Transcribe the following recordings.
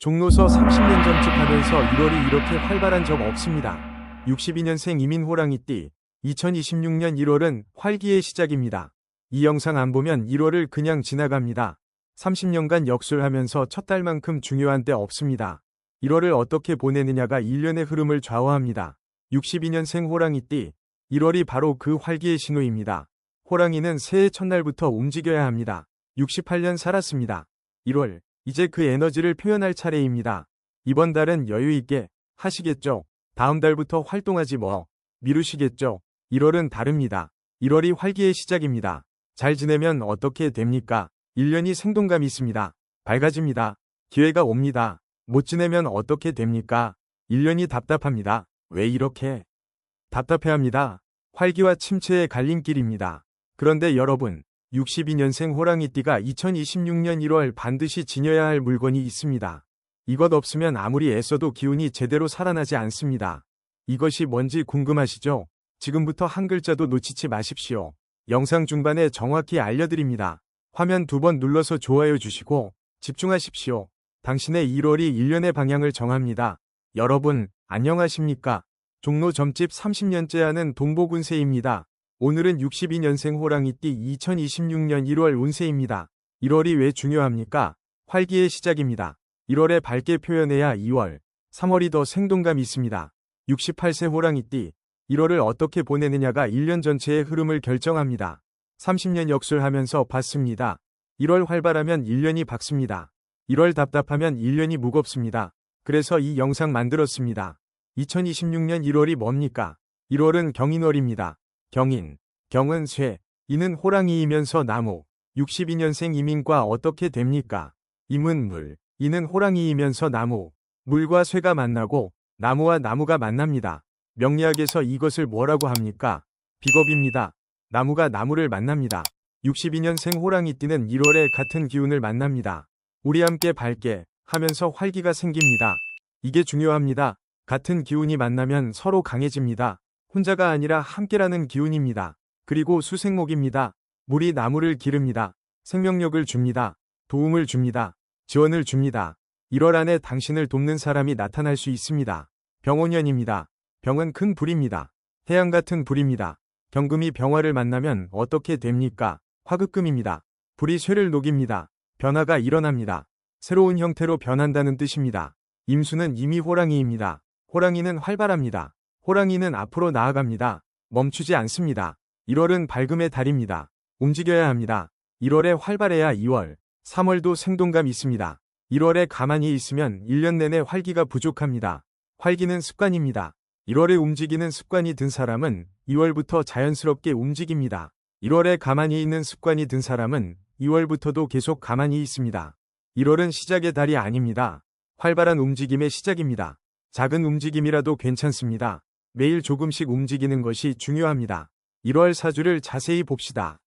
종로서 30년 점집하면서 1월이 이렇게 활발한 적 없습니다. 62년생 이민 호랑이띠 2026년 1월은 활기의 시작입니다. 이 영상 안 보면 1월을 그냥 지나갑니다. 30년간 역술하면서 첫 달만큼 중요한 때 없습니다. 1월을 어떻게 보내느냐가 1년의 흐름을 좌우합니다. 62년생 호랑이띠 1월이 바로 그 활기의 신호입니다. 호랑이는 새해 첫날부터 움직여야 합니다. 68년 살았습니다. 1월 이제 그 에너지를 표현할 차례입니다. 이번 달은 여유 있게 하시겠죠. 다음 달부터 활동하지 뭐 미루시겠죠. 1월은 다릅니다. 1월이 활기의 시작입니다. 잘 지내면 어떻게 됩니까? 1년이 생동감 있습니다. 밝아집니다. 기회가 옵니다. 못 지내면 어떻게 됩니까? 1년이 답답합니다. 왜 이렇게 답답해합니다. 활기와 침체의 갈림길입니다. 그런데 여러분, 62년생 호랑이띠가 2026년 1월 반드시 지녀야 할 물건이 있습니다. 이것 없으면 아무리 애써도 기운이 제대로 살아나지 않습니다. 이것이 뭔지 궁금하시죠? 지금부터 한 글자도 놓치지 마십시오. 영상 중반에 정확히 알려드립니다. 화면 두 번 눌러서 좋아요 주시고 집중하십시오. 당신의 1월이 1년의 방향을 정합니다. 여러분, 안녕하십니까? 종로 점집 30년째 하는 동복운세입니다. 오늘은 62년생 호랑이띠 2026년 1월 운세입니다. 1월이 왜 중요합니까? 활기의 시작입니다. 1월에 밝게 표현해야 2월, 3월이 더 생동감 있습니다. 68세 호랑이띠 1월을 어떻게 보내느냐가 1년 전체의 흐름을 결정합니다. 30년 역술하면서 봤습니다. 1월 활발하면 1년이 밝습니다. 1월 답답하면 1년이 무겁습니다. 그래서 이 영상 만들었습니다. 2026년 1월이 뭡니까? 1월은 경인월입니다. 경인, 경은 쇠, 이는 호랑이이면서 나무, 62년생 이민과 어떻게 됩니까? 임은 물, 이는 호랑이이면서 나무, 물과 쇠가 만나고 나무와 나무가 만납니다. 명리학에서 이것을 뭐라고 합니까? 비겁입니다. 나무가 나무를 만납니다. 62년생 호랑이띠는 1월에 같은 기운을 만납니다. 우리 함께 밝게 하면서 활기가 생깁니다. 이게 중요합니다. 같은 기운이 만나면 서로 강해집니다. 혼자가 아니라 함께라는 기운입니다. 그리고 수생목입니다. 물이 나무를 기릅니다. 생명력을 줍니다. 도움을 줍니다. 지원을 줍니다. 1월 안에 당신을 돕는 사람이 나타날 수 있습니다. 병원년입니다. 병은 큰 불입니다. 태양 같은 불입니다. 경금이 병화를 만나면 어떻게 됩니까? 화극금입니다. 불이 쇠를 녹입니다. 변화가 일어납니다. 새로운 형태로 변한다는 뜻입니다. 임수는 이미 호랑이입니다. 호랑이는 활발합니다. 호랑이는 앞으로 나아갑니다. 멈추지 않습니다. 1월은 밝음의 달입니다. 움직여야 합니다. 1월에 활발해야 2월, 3월도 생동감 있습니다. 1월에 가만히 있으면 1년 내내 활기가 부족합니다. 활기는 습관입니다. 1월에 움직이는 습관이 든 사람은 2월부터 자연스럽게 움직입니다. 1월에 가만히 있는 습관이 든 사람은 2월부터도 계속 가만히 있습니다. 1월은 시작의 달이 아닙니다. 활발한 움직임의 시작입니다. 작은 움직임이라도 괜찮습니다. 매일 조금씩 움직이는 것이 중요합니다. 1월 사주를 자세히 봅시다.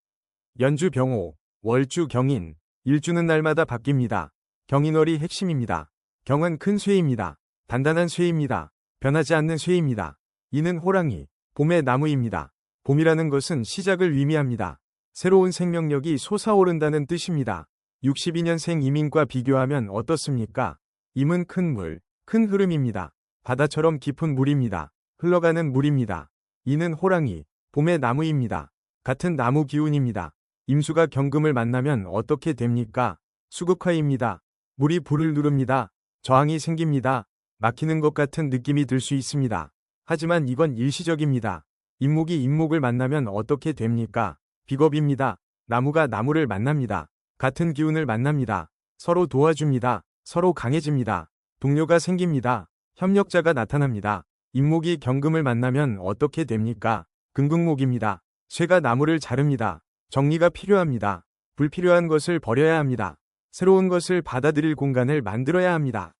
연주 병호, 월주 경인, 일주는 날마다 바뀝니다. 경인월이 핵심입니다. 경은 큰 쇠입니다. 단단한 쇠입니다. 변하지 않는 쇠입니다. 이는 호랑이, 봄의 나무입니다. 봄이라는 것은 시작을 의미합니다. 새로운 생명력이 솟아오른다는 뜻입니다. 62년생 이민과 비교하면 어떻습니까? 임은 큰 물, 큰 흐름입니다. 바다처럼 깊은 물입니다. 흘러가는 물입니다. 이는 호랑이, 봄의 나무입니다. 같은 나무 기운입니다. 임수가 경금을 만나면 어떻게 됩니까? 수극화입니다. 물이 불을 누릅니다. 저항이 생깁니다. 막히는 것 같은 느낌이 들 수 있습니다. 하지만 이건 일시적입니다. 임목이 임목을 만나면 어떻게 됩니까? 비겁입니다. 나무가 나무를 만납니다. 같은 기운을 만납니다. 서로 도와줍니다. 서로 강해집니다. 동료가 생깁니다. 협력자가 나타납니다. 임목이 경금을 만나면 어떻게 됩니까? 금극목입니다. 쇠가 나무를 자릅니다. 정리가 필요합니다. 불필요한 것을 버려야 합니다. 새로운 것을 받아들일 공간을 만들어야 합니다.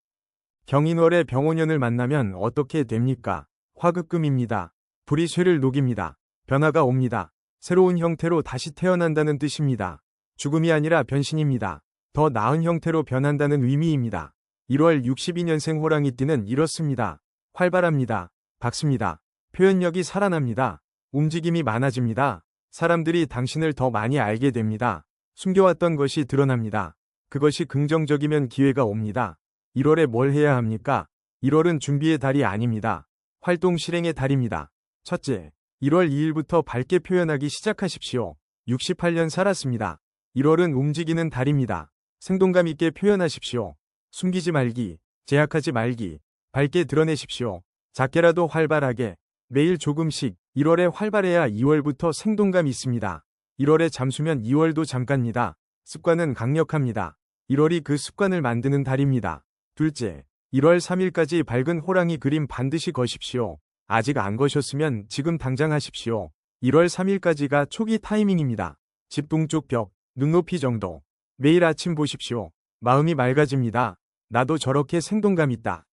경인월에 병원년을 만나면 어떻게 됩니까? 화극금입니다. 불이 쇠를 녹입니다. 변화가 옵니다. 새로운 형태로 다시 태어난다는 뜻입니다. 죽음이 아니라 변신입니다. 더 나은 형태로 변한다는 의미입니다. 1월 62년생 호랑이띠는 이렇습니다. 활발합니다. 밝습니다. 표현력이 살아납니다. 움직임이 많아집니다. 사람들이 당신을 더 많이 알게 됩니다. 숨겨왔던 것이 드러납니다. 그것이 긍정적이면 기회가 옵니다. 1월에 뭘 해야 합니까? 1월은 준비의 달이 아닙니다. 활동 실행의 달입니다. 첫째, 1월 2일부터 밝게 표현하기 시작하십시오. 68년 살았습니다. 1월은 움직이는 달입니다. 생동감 있게 표현하십시오. 숨기지 말기, 제약하지 말기, 밝게 드러내십시오. 작게라도 활발하게, 매일 조금씩 1월에 활발해야 2월부터 생동감 있습니다. 1월에 잠수면 2월도 잠갑니다. 습관은 강력합니다. 1월이 그 습관을 만드는 달입니다. 둘째, 1월 3일까지 밝은 호랑이 그림 반드시 거십시오. 아직 안 거셨으면 지금 당장 하십시오. 1월 3일까지가 초기 타이밍입니다. 집 동쪽 벽, 눈높이 정도. 매일 아침 보십시오. 마음이 맑아집니다. 나도 저렇게 생동감 있다.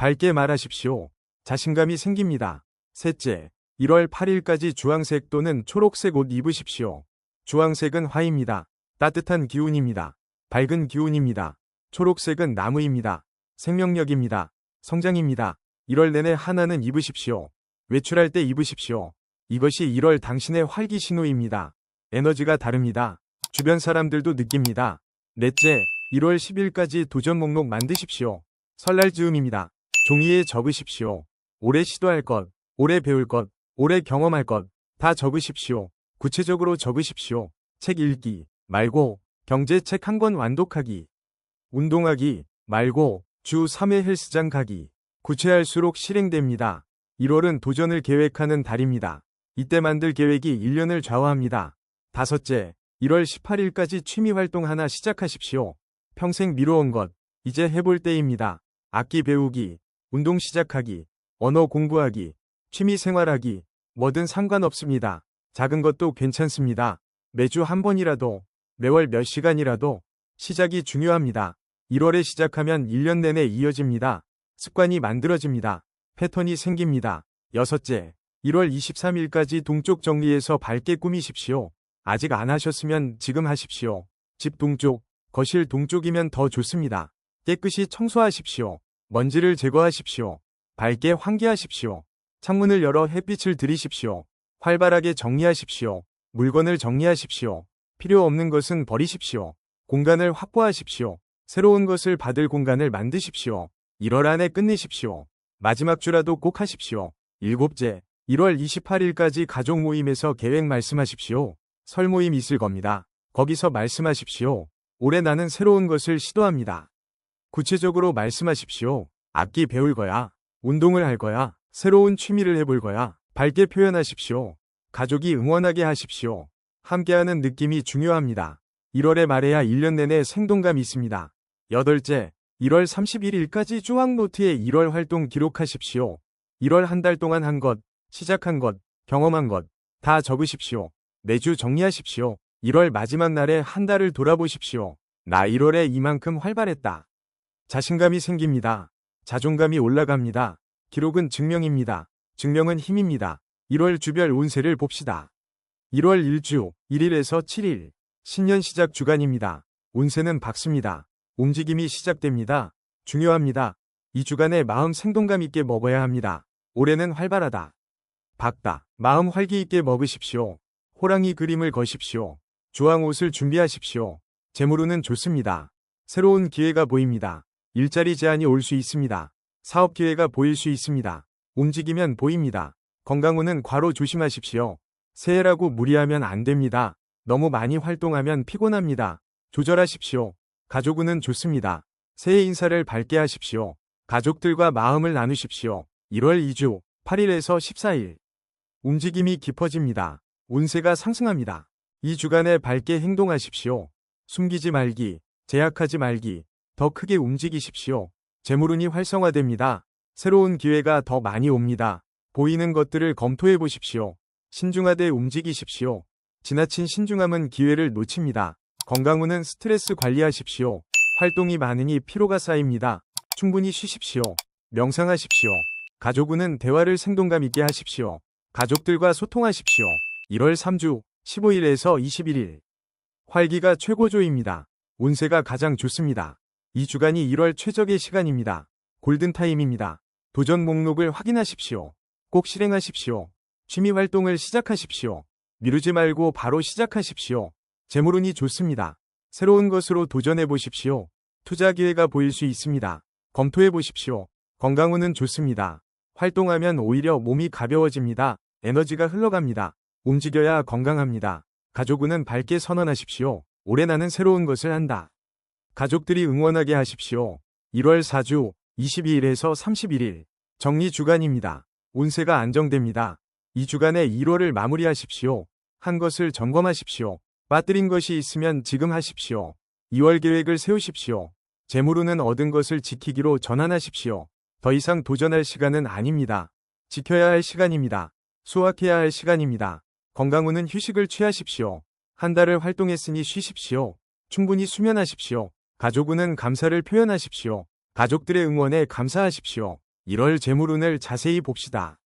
밝게 말하십시오. 자신감이 생깁니다. 셋째, 1월 8일까지 주황색 또는 초록색 옷 입으십시오. 주황색은 화입니다. 따뜻한 기운입니다. 밝은 기운입니다. 초록색은 나무입니다. 생명력입니다. 성장입니다. 1월 내내 하나는 입으십시오. 외출할 때 입으십시오. 이것이 1월 당신의 활기 신호입니다. 에너지가 다릅니다. 주변 사람들도 느낍니다. 넷째, 1월 10일까지 도전 목록 만드십시오. 설날 즈음입니다. 종이에 적으십시오. 올해 시도할 것, 올해 배울 것, 올해 경험할 것, 다 적으십시오. 구체적으로 적으십시오. 책 읽기, 말고, 경제 책 한 권 완독하기, 운동하기, 말고, 주 3회 헬스장 가기. 구체할수록 실행됩니다. 1월은 도전을 계획하는 달입니다. 이때 만들 계획이 1년을 좌우합니다. 다섯째, 1월 18일까지 취미 활동 하나 시작하십시오. 평생 미뤄온 것, 이제 해볼 때입니다. 악기 배우기, 운동 시작하기, 언어 공부하기, 취미 생활하기, 뭐든 상관없습니다. 작은 것도 괜찮습니다. 매주 한 번이라도, 매월 몇 시간이라도, 시작이 중요합니다. 1월에 시작하면 1년 내내 이어집니다. 습관이 만들어집니다. 패턴이 생깁니다. 여섯째, 1월 23일까지 동쪽 정리해서 밝게 꾸미십시오. 아직 안 하셨으면 지금 하십시오. 집 동쪽, 거실 동쪽이면 더 좋습니다. 깨끗이 청소하십시오. 먼지를 제거하십시오. 밝게 환기하십시오. 창문을 열어 햇빛을 들이십시오. 활발하게 정리하십시오. 물건을 정리하십시오. 필요 없는 것은 버리십시오. 공간을 확보하십시오. 새로운 것을 받을 공간을 만드십시오. 1월 안에 끝내십시오. 마지막 주라도 꼭 하십시오. 일곱째, 1월 28일까지 가족 모임에서 계획 말씀하십시오. 설 모임 있을 겁니다. 거기서 말씀하십시오. 올해 나는 새로운 것을 시도합니다. 구체적으로 말씀하십시오. 악기 배울 거야. 운동을 할 거야. 새로운 취미를 해볼 거야. 밝게 표현하십시오. 가족이 응원하게 하십시오. 함께하는 느낌이 중요합니다. 1월에 말해야 1년 내내 생동감이 있습니다. 여덟째, 1월 31일까지 주황노트에 1월 활동 기록하십시오. 1월 한 달 동안 한 것, 시작한 것, 경험한 것, 다 적으십시오. 매주 정리하십시오. 1월 마지막 날에 한 달을 돌아보십시오. 나 1월에 이만큼 활발했다. 자신감이 생깁니다. 자존감이 올라갑니다. 기록은 증명입니다. 증명은 힘입니다. 1월 주별 운세를 봅시다. 1월 1주 1일에서 7일 신년 시작 주간입니다. 운세는 밝습니다. 움직임이 시작됩니다. 중요합니다. 이 주간에 마음 생동감 있게 먹어야 합니다. 올해는 활발하다. 밝다. 마음 활기 있게 먹으십시오. 호랑이 그림을 거십시오. 주황 옷을 준비하십시오. 재물운은 좋습니다. 새로운 기회가 보입니다. 일자리 제한이 올 수 있습니다. 사업 기회가 보일 수 있습니다. 움직이면 보입니다. 건강운은 과로 조심하십시오. 새해라고 무리하면 안 됩니다. 너무 많이 활동하면 피곤합니다. 조절하십시오. 가족운은 좋습니다. 새해 인사를 밝게 하십시오. 가족들과 마음을 나누십시오. 1월 2주 8일에서 14일 움직임이 깊어집니다. 운세가 상승합니다. 이 주간에 밝게 행동하십시오. 숨기지 말기, 제약하지 말기, 더 크게 움직이십시오. 재물운이 활성화됩니다. 새로운 기회가 더 많이 옵니다. 보이는 것들을 검토해 보십시오. 신중하되 움직이십시오. 지나친 신중함은 기회를 놓칩니다. 건강운은 스트레스 관리하십시오. 활동이 많으니 피로가 쌓입니다. 충분히 쉬십시오. 명상하십시오. 가족운은 대화를 생동감 있게 하십시오. 가족들과 소통하십시오. 1월 3주 15일에서 21일 활기가 최고조입니다. 운세가 가장 좋습니다. 이 주간이 1월 최적의 시간입니다. 골든타임입니다. 도전 목록을 확인하십시오. 꼭 실행하십시오. 취미 활동을 시작하십시오. 미루지 말고 바로 시작하십시오. 재물운이 좋습니다. 새로운 것으로 도전해 보십시오. 투자 기회가 보일 수 있습니다. 검토해 보십시오. 건강운은 좋습니다. 활동하면 오히려 몸이 가벼워집니다. 에너지가 흘러갑니다. 움직여야 건강합니다. 가족운은 밝게 선언하십시오. 올해 나는 새로운 것을 한다. 가족들이 응원하게 하십시오. 1월 4주 22일에서 31일 정리 주간입니다. 운세가 안정됩니다. 이 주간에 1월을 마무리하십시오. 한 것을 점검하십시오. 빠뜨린 것이 있으면 지금 하십시오. 2월 계획을 세우십시오. 재물운은 얻은 것을 지키기로 전환하십시오. 더 이상 도전할 시간은 아닙니다. 지켜야 할 시간입니다. 수확해야 할 시간입니다. 건강운은 휴식을 취하십시오. 한 달을 활동했으니 쉬십시오. 충분히 수면하십시오. 가족운은 감사를 표현하십시오. 가족들의 응원에 감사하십시오. 1월 재물운을 자세히 봅시다.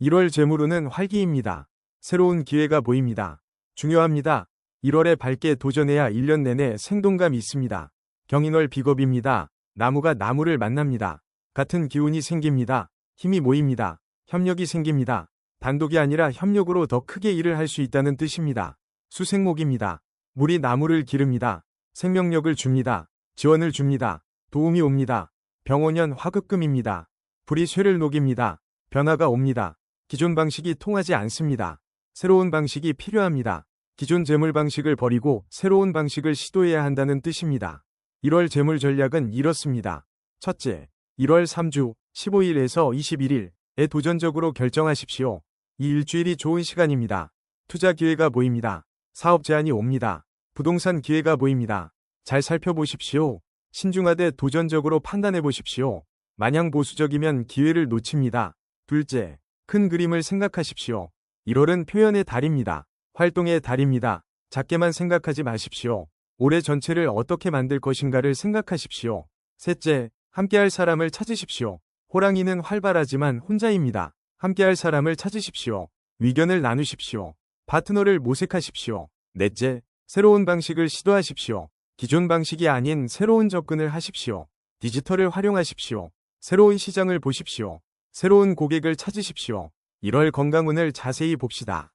1월 재물운은 활기입니다. 새로운 기회가 보입니다. 중요합니다. 1월에 밝게 도전해야 1년 내내 생동감이 있습니다. 경인월 비겁입니다. 나무가 나무를 만납니다. 같은 기운이 생깁니다. 힘이 모입니다. 협력이 생깁니다. 단독이 아니라 협력으로 더 크게 일을 할 수 있다는 뜻입니다. 수생목입니다. 물이 나무를 기릅니다. 생명력을 줍니다. 지원을 줍니다. 도움이 옵니다. 병원연 화급금입니다. 불이 쇠를 녹입니다. 변화가 옵니다. 기존 방식이 통하지 않습니다. 새로운 방식이 필요합니다. 기존 재물 방식을 버리고 새로운 방식을 시도해야 한다는 뜻입니다. 1월 재물 전략은 이렇습니다. 첫째, 1월 3주 15일에서 21일에 도전적으로 결정하십시오. 이 일주일이 좋은 시간입니다. 투자 기회가 보입니다. 사업 제안이 옵니다. 부동산 기회가 보입니다. 잘 살펴보십시오. 신중하되 도전적으로 판단해 보십시오. 마냥 보수적이면 기회를 놓칩니다. 둘째, 큰 그림을 생각하십시오. 1월은 표현의 달입니다. 활동의 달입니다. 작게만 생각하지 마십시오. 올해 전체를 어떻게 만들 것인가를 생각하십시오. 셋째, 함께할 사람을 찾으십시오. 호랑이는 활발하지만 혼자입니다. 함께할 사람을 찾으십시오. 위견을 나누십시오. 파트너를 모색하십시오. 넷째, 새로운 방식을 시도하십시오. 기존 방식이 아닌 새로운 접근을 하십시오. 디지털을 활용하십시오. 새로운 시장을 보십시오. 새로운 고객을 찾으십시오. 1월 건강운을 자세히 봅시다.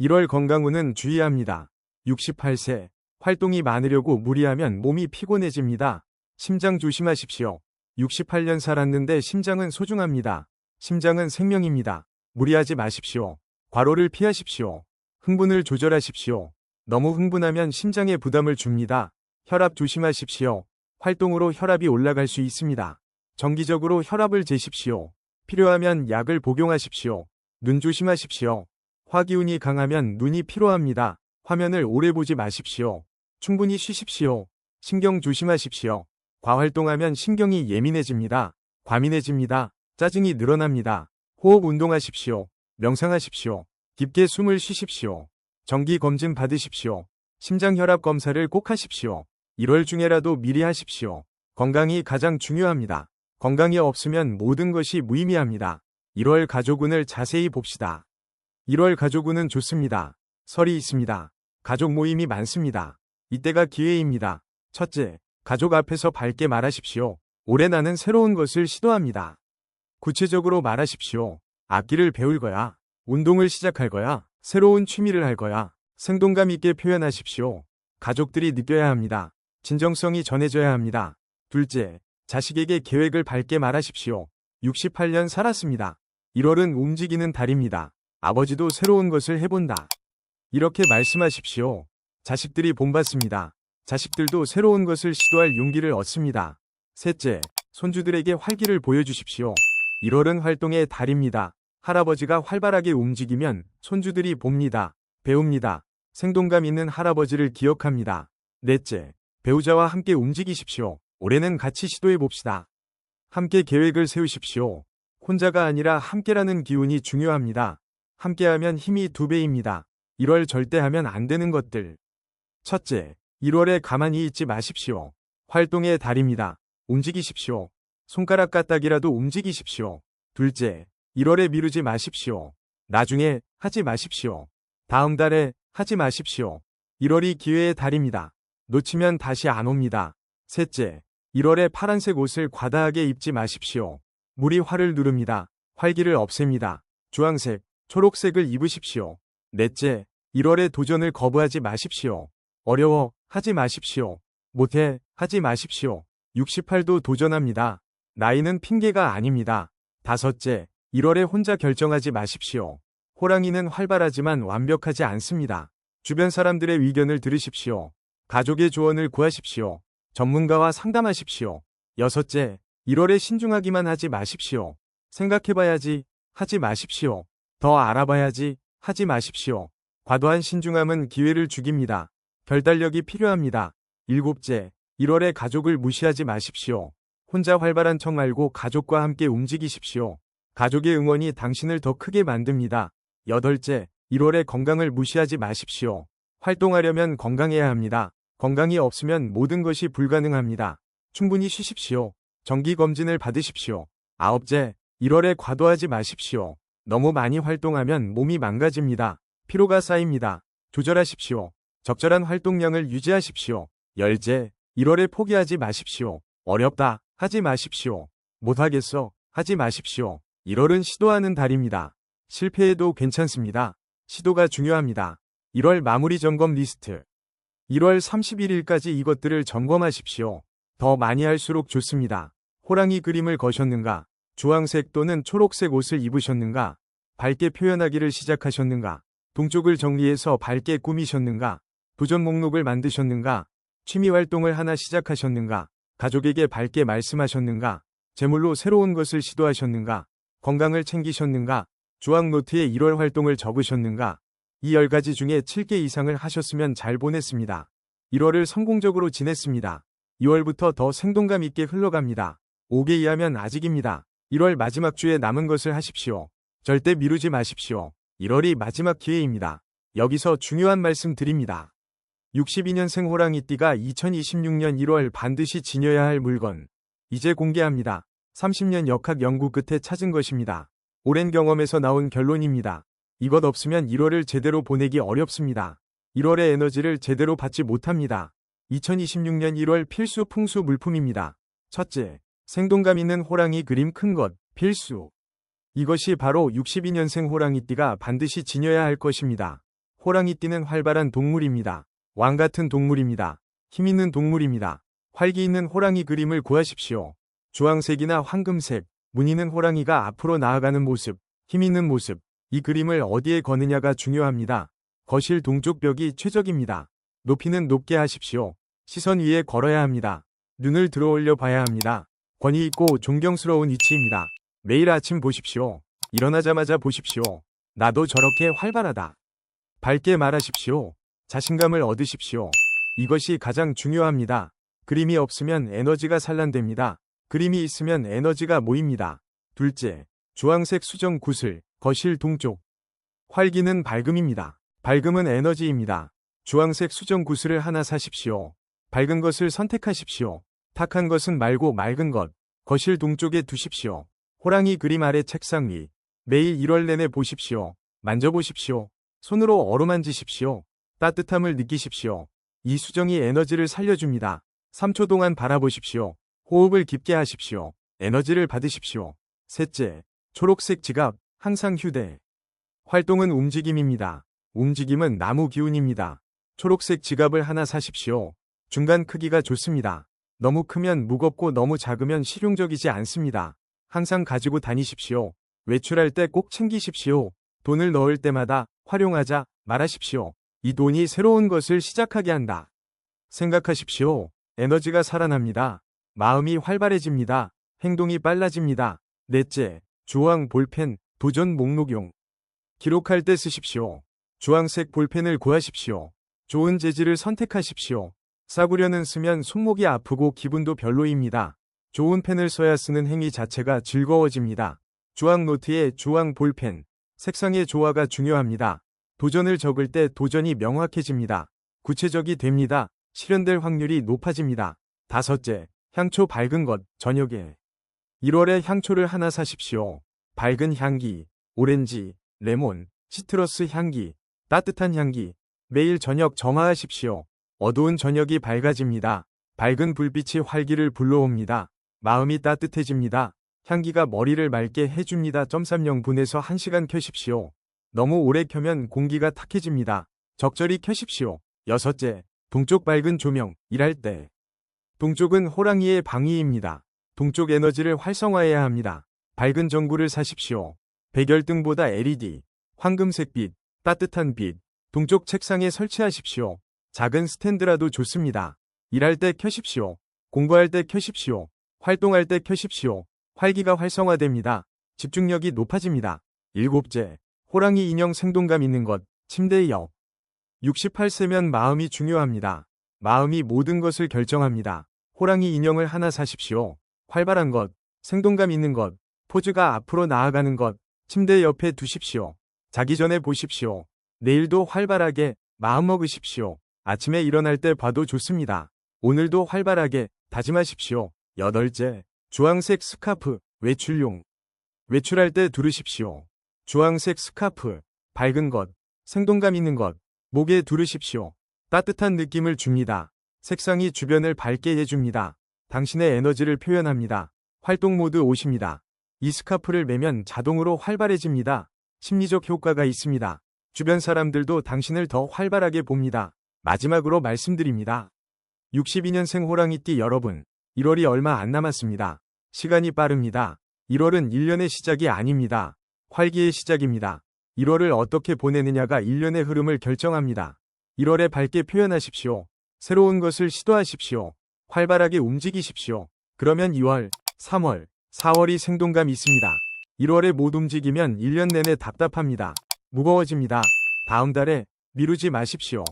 1월 건강운은 주의합니다. 68세, 활동이 많으려고 무리하면 몸이 피곤해집니다. 심장 조심하십시오. 68년 살았는데 심장은 소중합니다. 심장은 생명입니다. 무리하지 마십시오. 과로를 피하십시오. 흥분을 조절하십시오. 너무 흥분하면 심장에 부담을 줍니다. 혈압 조심하십시오. 활동으로 혈압이 올라갈 수 있습니다. 정기적으로 혈압을 재십시오. 필요하면 약을 복용하십시오. 눈 조심하십시오. 화기운이 강하면 눈이 피로합니다. 화면을 오래 보지 마십시오. 충분히 쉬십시오. 신경 조심하십시오. 과활동하면 신경이 예민해집니다. 과민해집니다. 짜증이 늘어납니다. 호흡 운동하십시오. 명상하십시오. 깊게 숨을 쉬십시오. 정기 검진 받으십시오. 심장 혈압 검사를 꼭 하십시오. 1월 중에라도 미리 하십시오. 건강이 가장 중요합니다. 건강이 없으면 모든 것이 무의미합니다. 1월 가족운을 자세히 봅시다. 1월 가족운은 좋습니다. 설이 있습니다. 가족 모임이 많습니다. 이때가 기회입니다. 첫째, 가족 앞에서 밝게 말하십시오. 올해 나는 새로운 것을 시도합니다. 구체적으로 말하십시오. 악기를 배울 거야. 운동을 시작할 거야. 새로운 취미를 할 거야. 생동감 있게 표현하십시오. 가족들이 느껴야 합니다. 진정성이 전해져야 합니다. 둘째, 자식에게 계획을 밝게 말하십시오. 68년 살았습니다. 1월은 움직이는 달입니다. 아버지도 새로운 것을 해본다. 이렇게 말씀하십시오. 자식들이 본받습니다. 자식들도 새로운 것을 시도할 용기를 얻습니다. 셋째, 손주들에게 활기를 보여주십시오. 1월은 활동의 달입니다. 할아버지가 활발하게 움직이면 손주들이 봅니다. 배웁니다. 생동감 있는 할아버지를 기억합니다. 넷째, 배우자와 함께 움직이십시오. 올해는 같이 시도해 봅시다. 함께 계획을 세우십시오. 혼자가 아니라 함께라는 기운이 중요합니다. 함께하면 힘이 두 배입니다. 1월 절대 하면 안 되는 것들. 첫째, 1월에 가만히 있지 마십시오. 활동의 달입니다. 움직이십시오. 손가락 까딱이라도 움직이십시오. 둘째, 1월에 미루지 마십시오. 나중에 하지 마십시오. 다음 달에 하지 마십시오. 1월이 기회의 달입니다. 놓치면 다시 안 옵니다. 셋째, 1월에 파란색 옷을 과다하게 입지 마십시오. 물이 활을 누릅니다. 활기를 없앱니다. 주황색, 초록색을 입으십시오. 넷째, 1월에 도전을 거부하지 마십시오. 어려워, 하지 마십시오. 못해, 하지 마십시오. 68도 도전합니다. 나이는 핑계가 아닙니다. 다섯째, 1월에 혼자 결정하지 마십시오. 호랑이는 활발하지만 완벽하지 않습니다. 주변 사람들의 의견을 들으십시오. 가족의 조언을 구하십시오. 전문가와 상담하십시오. 여섯째, 1월에 신중하기만 하지 마십시오. 생각해봐야지, 하지 마십시오. 더 알아봐야지, 하지 마십시오. 과도한 신중함은 기회를 죽입니다. 결단력이 필요합니다. 일곱째, 1월에 가족을 무시하지 마십시오. 혼자 활발한 척 말고 가족과 함께 움직이십시오. 가족의 응원이 당신을 더 크게 만듭니다. 여덟째, 1월에 건강을 무시하지 마십시오. 활동하려면 건강해야 합니다. 건강이 없으면 모든 것이 불가능합니다. 충분히 쉬십시오. 정기검진을 받으십시오. 아홉째, 1월에 과도하지 마십시오. 너무 많이 활동하면 몸이 망가집니다. 피로가 쌓입니다. 조절하십시오. 적절한 활동량을 유지하십시오. 열째, 1월에 포기하지 마십시오. 어렵다. 하지 마십시오. 못하겠어. 하지 마십시오. 1월은 시도하는 달입니다. 실패해도 괜찮습니다. 시도가 중요합니다. 1월 마무리 점검 리스트. 1월 31일까지 이것들을 점검하십시오. 더 많이 할수록 좋습니다. 호랑이 그림을 거셨는가? 주황색 또는 초록색 옷을 입으셨는가? 밝게 표현하기를 시작하셨는가? 동쪽을 정리해서 밝게 꾸미셨는가? 도전 목록을 만드셨는가? 취미 활동을 하나 시작하셨는가? 가족에게 밝게 말씀하셨는가? 제물로 새로운 것을 시도하셨는가? 건강을 챙기셨는가? 주황 노트에 1월 활동을 적으셨는가? 이 10가지 중에 7개 이상을 하셨으면 잘 보냈습니다. 1월을 성공적으로 지냈습니다. 2월부터 더 생동감 있게 흘러갑니다. 5개 이하면 아직입니다. 1월 마지막 주에 남은 것을 하십시오. 절대 미루지 마십시오. 1월이 마지막 기회입니다. 여기서 중요한 말씀 드립니다. 62년생 호랑이띠가 2026년 1월 반드시 지녀야 할 물건. 이제 공개합니다. 30년 역학 연구 끝에 찾은 것입니다. 오랜 경험에서 나온 결론입니다. 이것 없으면 1월을 제대로 보내기 어렵습니다. 1월의 에너지를 제대로 받지 못합니다. 2026년 1월 필수 풍수 물품입니다. 첫째, 생동감 있는 호랑이 그림 큰 것, 필수. 이것이 바로 62년생 호랑이띠가 반드시 지녀야 할 것입니다. 호랑이띠는 활발한 동물입니다. 왕 같은 동물입니다. 힘 있는 동물입니다. 활기 있는 호랑이 그림을 구하십시오. 주황색이나 황금색, 무늬는 호랑이가 앞으로 나아가는 모습, 힘 있는 모습, 이 그림을 어디에 거느냐가 중요합니다. 거실 동쪽 벽이 최적입니다. 높이는 높게 하십시오. 시선 위에 걸어야 합니다. 눈을 들어 올려 봐야 합니다. 권위 있고 존경스러운 위치입니다. 매일 아침 보십시오. 일어나자마자 보십시오. 나도 저렇게 활발하다. 밝게 말하십시오. 자신감을 얻으십시오. 이것이 가장 중요합니다. 그림이 없으면 에너지가 산란됩니다. 그림이 있으면 에너지가 모입니다. 둘째, 주황색 수정 구슬, 거실 동쪽. 활기는 밝음입니다. 밝음은 에너지입니다. 주황색 수정 구슬을 하나 사십시오. 밝은 것을 선택하십시오. 탁한 것은 말고 맑은 것. 거실 동쪽에 두십시오. 호랑이 그림 아래 책상 위. 매일 1월 내내 보십시오. 만져보십시오. 손으로 어루만지십시오. 따뜻함을 느끼십시오. 이 수정이 에너지를 살려줍니다. 3초 동안 바라보십시오. 호흡을 깊게 하십시오. 에너지를 받으십시오. 셋째, 초록색 지갑, 항상 휴대. 활동은 움직임입니다. 움직임은 나무 기운입니다. 초록색 지갑을 하나 사십시오. 중간 크기가 좋습니다. 너무 크면 무겁고 너무 작으면 실용적이지 않습니다. 항상 가지고 다니십시오. 외출할 때 꼭 챙기십시오. 돈을 넣을 때마다 활용하자 말하십시오. 이 돈이 새로운 것을 시작하게 한다. 생각하십시오. 에너지가 살아납니다. 마음이 활발해집니다. 행동이 빨라집니다. 넷째, 주황 볼펜, 도전 목록용. 기록할 때 쓰십시오. 주황색 볼펜을 구하십시오. 좋은 재질을 선택하십시오. 싸구려는 쓰면 손목이 아프고 기분도 별로입니다. 좋은 펜을 써야 쓰는 행위 자체가 즐거워집니다. 주황 노트에 주황 볼펜, 색상의 조화가 중요합니다. 도전을 적을 때 도전이 명확해집니다. 구체적이 됩니다. 실현될 확률이 높아집니다. 다섯째, 향초 밝은 것, 저녁에. 1월에 향초를 하나 사십시오. 밝은 향기, 오렌지, 레몬, 시트러스 향기, 따뜻한 향기. 매일 저녁 정화하십시오. 어두운 저녁이 밝아집니다. 밝은 불빛이 활기를 불러옵니다. 마음이 따뜻해집니다. 향기가 머리를 맑게 해줍니다. 0.30분에서 1시간 켜십시오. 너무 오래 켜면 공기가 탁해집니다. 적절히 켜십시오. 여섯째, 동쪽 밝은 조명, 일할 때. 동쪽은 호랑이의 방위입니다. 동쪽 에너지를 활성화해야 합니다. 밝은 전구를 사십시오. 백열등보다 LED, 황금색 빛, 따뜻한 빛, 동쪽 책상에 설치하십시오. 작은 스탠드라도 좋습니다. 일할 때 켜십시오. 공부할 때 켜십시오. 활동할 때 켜십시오. 활기가 활성화됩니다. 집중력이 높아집니다. 일곱째, 호랑이 인형 생동감 있는 것, 침대 옆. 68세면 마음이 중요합니다. 마음이 모든 것을 결정합니다. 호랑이 인형을 하나 사십시오. 활발한 것, 생동감 있는 것, 포즈가 앞으로 나아가는 것, 침대 옆에 두십시오. 자기 전에 보십시오. 내일도 활발하게 마음 먹으십시오. 아침에 일어날 때 봐도 좋습니다. 오늘도 활발하게 다짐하십시오. 여덟째, 주황색 스카프, 외출용. 외출할 때 두르십시오. 주황색 스카프, 밝은 것, 생동감 있는 것, 목에 두르십시오. 따뜻한 느낌을 줍니다. 색상이 주변을 밝게 해줍니다. 당신의 에너지를 표현합니다. 활동 모드 오십니다. 이 스카프를 매면 자동으로 활발해집니다. 심리적 효과가 있습니다. 주변 사람들도 당신을 더 활발하게 봅니다. 마지막으로 말씀드립니다. 62년생 호랑이띠 여러분, 1월이 얼마 안 남았습니다. 시간이 빠릅니다. 1월은 1년의 시작이 아닙니다. 활기의 시작입니다. 1월을 어떻게 보내느냐가 1년의 흐름을 결정합니다. 1월에 밝게 표현하십시오. 새로운 것을 시도하십시오. 활발하게 움직이십시오. 그러면 2월, 3월, 4월이 생동감 있습니다. 1월에 못 움직이면 1년 내내 답답합니다. 무거워집니다. 다음 달에 미루지 마십시오.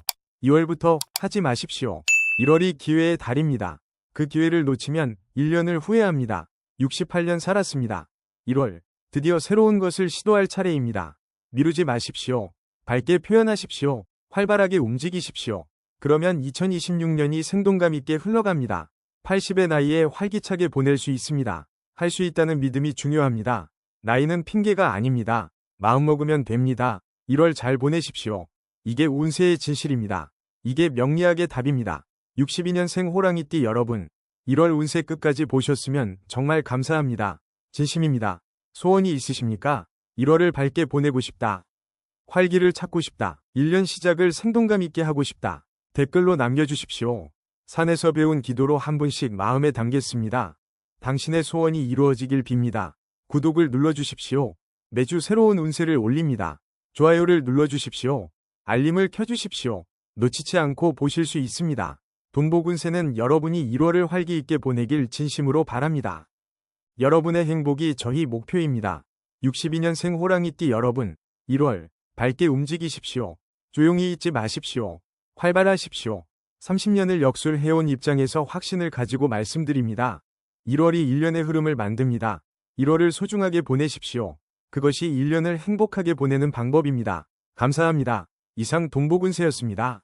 2월부터 하지 마십시오. 1월이 기회의 달입니다. 그 기회를 놓치면 1년을 후회합니다. 68년 살았습니다. 1월, 드디어 새로운 것을 시도할 차례입니다. 미루지 마십시오. 밝게 표현하십시오. 활발하게 움직이십시오. 그러면 2026년이 생동감 있게 흘러갑니다. 80의 나이에 활기차게 보낼 수 있습니다. 할 수 있다는 믿음이 중요합니다. 나이는 핑계가 아닙니다. 마음 먹으면 됩니다. 1월 잘 보내십시오. 이게 운세의 진실입니다. 이게 명리학의 답입니다. 62년생 호랑이띠 여러분, 1월 운세 끝까지 보셨으면 정말 감사합니다. 진심입니다. 소원이 있으십니까? 1월을 밝게 보내고 싶다. 활기를 찾고 싶다. 1년 시작을 생동감 있게 하고 싶다. 댓글로 남겨주십시오. 산에서 배운 기도로 한 분씩 마음에 담겠습니다. 당신의 소원이 이루어지길 빕니다. 구독을 눌러주십시오. 매주 새로운 운세를 올립니다. 좋아요를 눌러주십시오. 알림을 켜주십시오. 놓치지 않고 보실 수 있습니다. 돈복 운세는 여러분이 1월을 활기 있게 보내길 진심으로 바랍니다. 여러분의 행복이 저희 목표입니다. 62년생 호랑이띠 여러분, 1월, 밝게 움직이십시오. 조용히 있지 마십시오. 활발하십시오. 30년을 역술해온 입장에서 확신을 가지고 말씀드립니다. 1월이 1년의 흐름을 만듭니다. 1월을 소중하게 보내십시오. 그것이 1년을 행복하게 보내는 방법입니다. 감사합니다. 이상 동복운세였습니다.